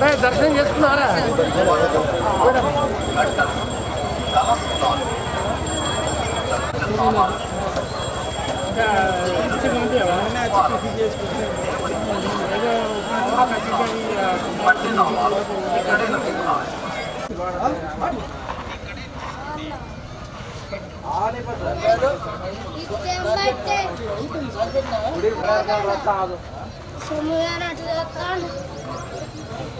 దర్శనం చేసుకున్నారా? సోమవారం ఇంటికి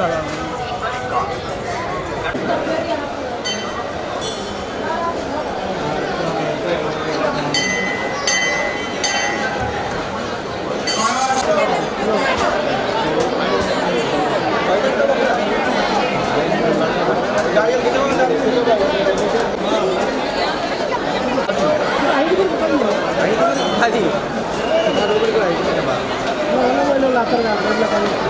సరిగ్గా మీరేంది ఇక్కడ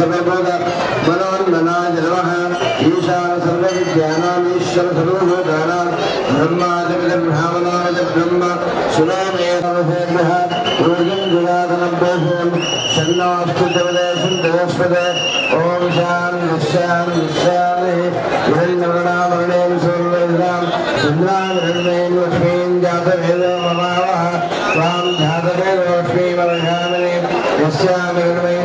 सर्वभोग मनोन्मनाय नमः ईशान सर्वविज्ञानामीश्वर सर्वभूतानां ब्रह्मादिमिद ब्राह्मणाय ब्रह्म सुनामेभ्यः ऊर्जं जुगादनभ्यः शन्नास्तु देवदेशं देवस्पदे ॐ शान् निश्यान् निश्यानि हरिनवर्णावर्णेन सर्वेन्द्रां सुन्द्रां हृदयेन लक्ष्मीं जातवेदो ममावः त्वां जातवेदो लक्ष्मीमवशामिने यस्यामि हृदये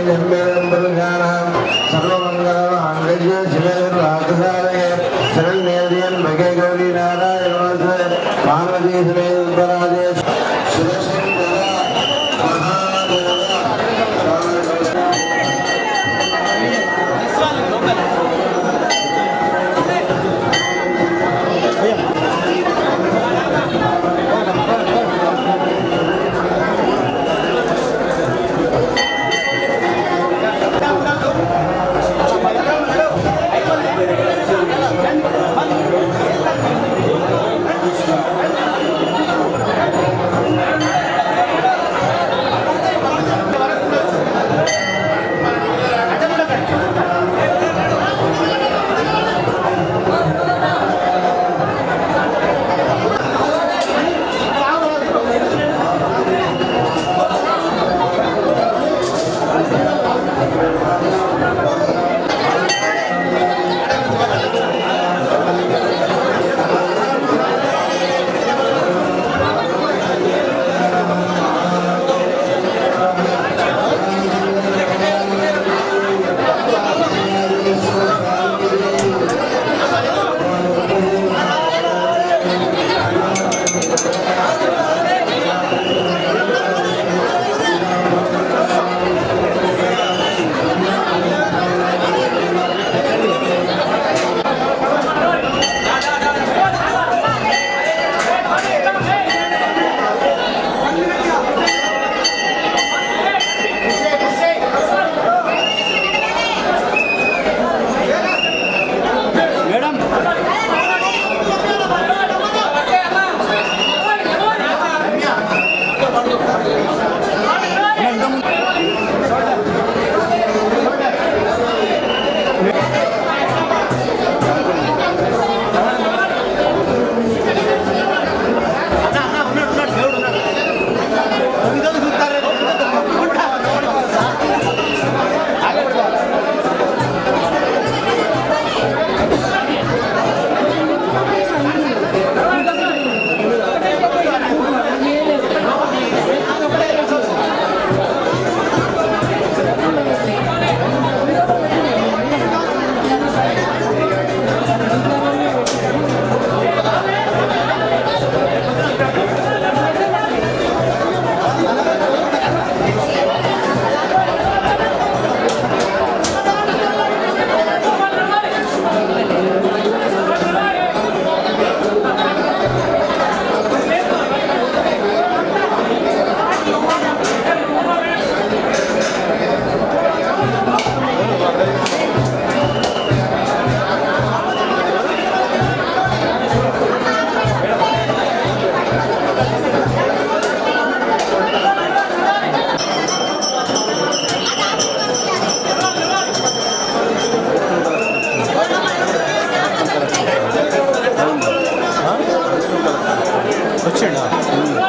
వచ్చాడా.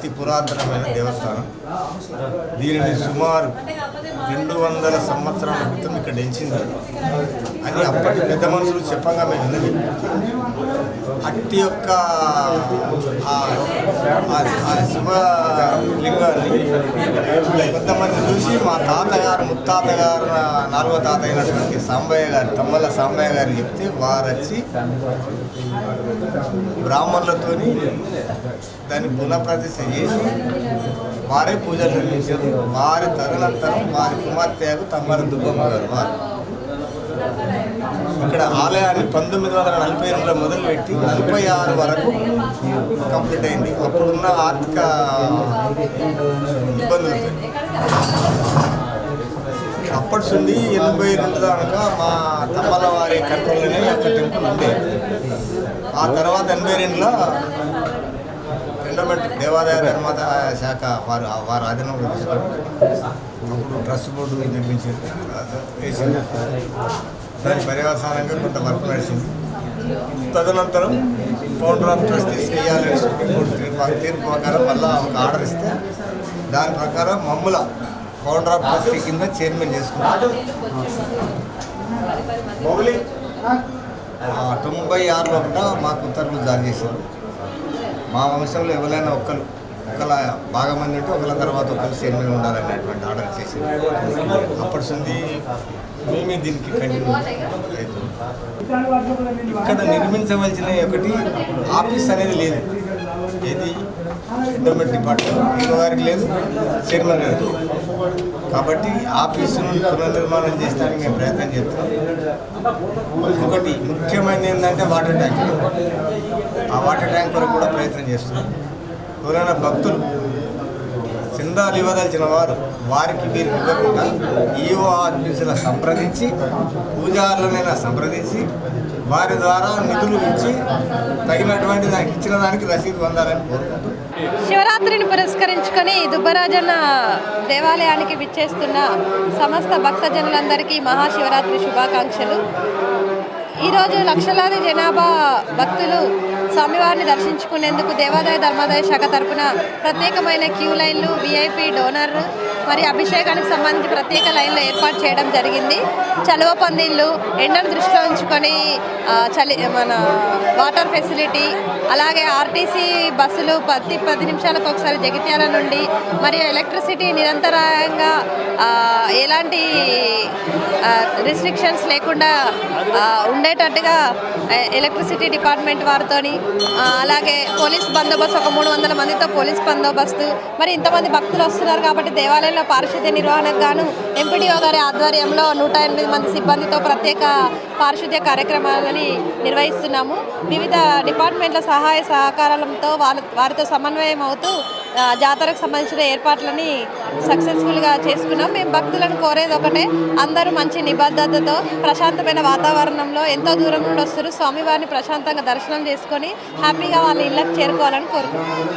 అతి పురాతనమైన దేవస్థానం. దీనిని సుమారు రెండు వందల సంవత్సరాల క్రితం ఇక్కడ నిలిచింది. అని అప్పటి పెద్ద మనుషులు చెప్పగా మేము విన్నది అట్టి యొక్క ఆ- శివలింగాన్ని కొంతమంది చూసి మా తాతగారు ముత్తాతగారు నాలుగో తాత అయినటువంటి సాంబయ్య గారు తమ్మల సాంబయ్య గారు చెప్తే వారు వచ్చి బ్రాహ్మణులతోని దాన్ని పునఃప్రతిష్ఠ చేసి వారే పూజలు నిర్మించారు. వారి తదనంతరం వారి కుమార్తెకు తమ్మల దుబ్బమ్మ గారు. వారు ఇక్కడ ఆలయాన్ని పంతొమ్మిది వందల నలభై రెండులో మొదలుపెట్టి నలభై ఆరు వరకు కంప్లీట్ అయింది. అప్పుడున్న ఆర్థిక ఇబ్బందులు అప్పటి నుండి ఎనభై రెండు దాకా మా తమ్మల వారి కంట్రోల్లోనే ఒక టెంపుల్ ఉండేది ఆ తర్వాత ఎనభై రెండులో ఎండోమెంట్ దేవాదాయ ధర్మాదాయ శాఖ వారు వారు ఆధీనంలో తీసుకొని అప్పుడు ట్రస్ట్ బోర్డు నిర్మించి వేసింది. దాని పర్యవసానంగా కొంత వర్క్ నడిచింది. తదనంతరం ఫౌండర్ ఆఫ్ ట్రస్టీస్ వేయాలని సుప్రీంకోర్టు తీర్పు తీర్పు ప్రకారం మళ్ళీ ఒక ఆర్డర్ ఇస్తే దాని ప్రకారం మమ్ముల ఫౌండర్ ఆఫ్ ట్రస్టీ కింద చైర్మన్ చేసుకున్నాం ఆ, తొంభై ఆరులో కూడా మాకు ఉత్తర్వులు జారీ చేశారు. మా వంశంలో ఎవరైనా ఒక్కరు ఒకళ్ళ బాగా మంది ఉంటే ఒకళ్ళ తర్వాత ఒకరు చైర్మన్ ఉండాలనేటువంటి ఆర్డర్ చేసి అప్పటి సంది మేమే దీనికి కంటిన్యూ అవుతుంది ఇక్కడ నిర్మించవలసిన ఒకటి ఆఫీస్ అనేది లేదు. ఏది? ఎండోమెంట్ డిపార్ట్మెంట్ హీరో గారికి లేదు. చైర్మన్ గారికి లేదు. కాబట్టి ఆఫీసును పునర్నిర్మాణం చేస్తానికి మేము ప్రయత్నం చేస్తున్నాం. ఒకటి ముఖ్యమైనది ఏంటంటే వాటర్ ట్యాంక్. ఆ వాటర్ ట్యాంక్ వరకు కూడా ప్రయత్నం చేస్తున్నాం. ఎవరైనా భక్తులు చందాలు ఇవ్వదలిచిన వారు వారికి మీరు ఇవ్వకుండా ఈఓ ఆఫీసుల సంప్రదించి పూజారులనైనా సంప్రదించి వారి ద్వారా నిధులు ఇచ్చి తగినటువంటి దానికి ఇచ్చిన దానికి రసీదు పొందాలని కోరుకుంటున్నాను శివరాత్రిని పురస్కరించుకొని దుబ్బరాజన్న దేవాలయానికి విచ్చేస్తున్న సమస్త భక్తజనులందరికీ మహాశివరాత్రి శుభాకాంక్షలు. ఈరోజు లక్షలాది జనాభా భక్తులు స్వామివారిని దర్శించుకునేందుకు దేవాదాయ ధర్మాదాయ శాఖ తరపున ప్రత్యేకమైన క్యూ లైన్లు విఐపి డోనర్ మరి అభిషేకానికి సంబంధించి ప్రత్యేక లైన్లు ఏర్పాటు చేయడం జరిగింది. చలువ పందిళ్ళు ఎండను దృష్టిలో ఉంచుకొని చలి మన వాటర్ ఫెసిలిటీ అలాగే ఆర్టీసీ బస్సులు ప్రతి పది నిమిషాలకు ఒకసారి జగిత్యాల నుండి మరియు ఎలక్ట్రిసిటీ నిరంతరంగా ఎలాంటి రిస్ట్రిక్షన్స్ లేకుండా ఉండేటట్టుగా ఎలక్ట్రిసిటీ డిపార్ట్మెంట్ వారితోని అలాగే పోలీస్ బందోబస్తు ఒక మూడు వందల మందితో పోలీస్ బందోబస్తు మరి ఇంతమంది భక్తులు వస్తున్నారు కాబట్టి దేవాలయంలో పారిశుద్ధ్య నిర్వహణకు గాను ఎంపీడీఓ గారి ఆధ్వర్యంలో నూట ఎనిమిది మంది సిబ్బందితో ప్రత్యేక పారిశుద్ధ్య కార్యక్రమాలని నిర్వహిస్తున్నాము. వివిధ డిపార్ట్మెంట్ల సహాయ సహకారాలతో వాళ్ళ వారితో సమన్వయం అవుతూ జాతరకు సంబంధించిన ఏర్పాట్లని సక్సెస్ఫుల్గా చేసుకున్నాం. మేము భక్తులను కోరేది ఒకటే అందరూ మంచి నిబద్ధతతో ప్రశాంతమైన వాతావరణంలో ఎంతో దూరం నుండి వస్తారు. స్వామివారిని ప్రశాంతంగా దర్శనం చేసుకొని హ్యాపీగా వాళ్ళ ఇళ్ళకి చేరుకోవాలని కోరుకుంటున్నాం.